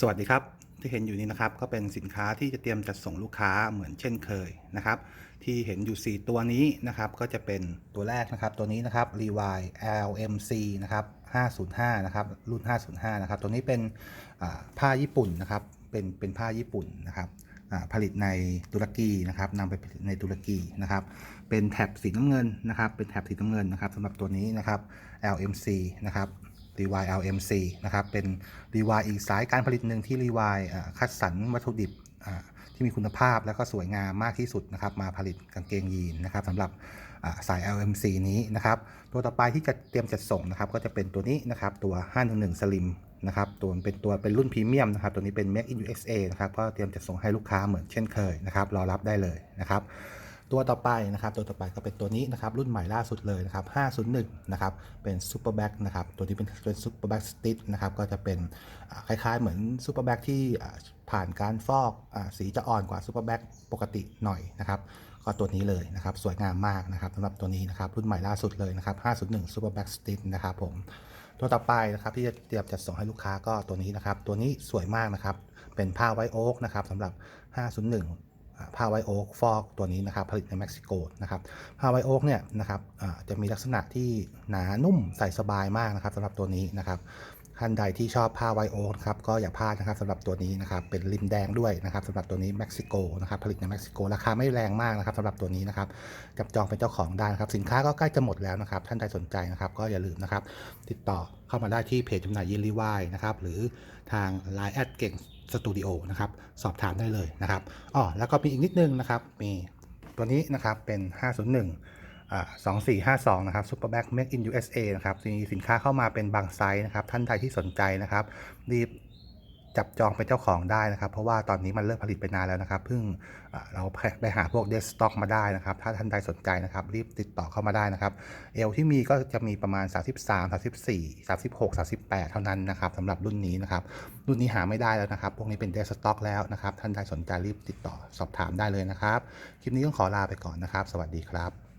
สวัสดีครับ ที่เห็นอยู่นี้นะครับก็เป็นสินค้าที่จะเตรียมจัดส่งลูกค้าเหมือนเช่นเคยนะครับที่เห็นอยู่ 4 ตัวนี้นะครับก็จะเป็นตัวแรกนะครับตัวนี้นะครับ Levi LMC นะครับ505นะครับรุ่น 505นะครับตัวนี้เป็นผ้าญี่ปุ่นนะครับเป็นเป็นผ้าญี่ปุ่นนะครับผลิตในตุรกีนะครับนำไปผลิตในตุรกีนะครับ เป็นแถบสีน้ำเงินนะครับเป็นแถบสีน้ำเงินนะครับสำหรับตัวนี้นะครับ LMC นะครับ Rewy LMC นะครับ เป็น Rewy อีกสายการผลิตหนึ่งที่ Rewy อ่าคัดสรรวัตถุดิบที่มีคุณภาพและก็สวยงามมากที่สุดนะครับ มาผลิตกางเกงยีนนะครับสำหรับสาย LMC นี้นะครับ ตัวต่อไปที่จะเตรียมจัดส่งนะครับ ก็จะเป็นตัวนี้นะครับ ตัว 511 Slim นะครับตัวเป็นตัวเป็นรุ่นพรีเมียมนะครับ ตัวนี้เป็น Make in USA นะครับ ก็เตรียมจัดส่งให้ลูกค้าเหมือนเช่นเคยนะครับ รอรับได้เลยนะครับ ตัวต่อไปนะครับ ตัวต่อไปก็เป็นตัวนี้นะครับ รุ่นใหม่ล่าสุดเลยนะครับ 501 นะครับ เป็น Super Back นะครับ ตัวนี้เป็นเป็น Super Back Stitch นะครับ ก็จะเป็นคล้ายๆ เหมือน Super Back ที่ผ่านการฟอกอสีจะอ่อนกว่า Super Back ปกติหน่อยนะครับ ก็ตัวนี้เลยนะครับ สวยงามมากนะครับสำหรับตัวนี้นะครับ รุ่นใหม่ล่าสุดเลยนะครับ 501 Super Back Stitch นะครับผม ตัวต่อไปนะครับที่จะเตรียมจัดส่งให้ลูกค้าก็ตัวนี้นะครับ ตัวนี้สวยมากนะครับ เป็นผ้าไวโอ๊กนะครับสำหรับ 501 ผ้าไวโอ๊กฟอกตัวนี้นะครับผลิตในเม็กซิโกนะครับผ้าไวโอ๊กเนี่ยนะครับจะมีลักษณะที่หนานุ่มใส่สบายมากนะครับสำหรับตัวนี้นะครับ ท่านใดที่ชอบผ้าไวโอ๊กครับก็อย่าพลาดนะครับสำหรับตัวนี้นะครับเป็นริมแดงด้วยนะครับสำหรับตัวนี้เม็กซิโกนะครับผลิตในเม็กซิโกราคาไม่แรงมากนะครับสำหรับตัวนี้นะครับจับจองเป็นเจ้าของได้นะครับสินค้าก็ใกล้จะหมดแล้วนะครับ ท่านใดสนใจนะครับ ก็อย่าลืมนะครับ ติดต่อเข้ามาได้ที่เพจจำหน่ายยินรีวายนะครับหรือทาง Line แอดเก่งสตูดิโอนะครับสอบถามได้เลยนะครับอ๋อแล้วก็มีอีกนิดนึงนะครับมีตัวนี้นะครับเป็น 501 2452 นะครับ Super Back Make in USA นะครับมีสินค้าเข้ามาเป็นบางไซส์นะครับ ท่านใดที่สนใจนะครับ รีบจับจองเป็นเจ้าของได้นะครับ เพราะว่าตอนนี้มันเลิกผลิตไปนานแล้วนะครับ เพิ่งเราไปหาพวกเดสต็อกมาได้นะครับ ถ้าท่านใดสนใจนะครับ รีบติดต่อเข้ามาได้นะครับ เอลที่มีก็จะมีประมาณ 33 34 36 38 เท่านั้นนะครับสำหรับรุ่นนี้นะครับ รุ่นนี้หาไม่ได้แล้วนะครับ พวกนี้เป็นเดสต็อกแล้วนะครับ ท่านใดสนใจรีบติดต่อสอบถามได้เลยนะครับ คลิปนี้ต้องขอลาไปก่อนนะครับ สวัสดีครับ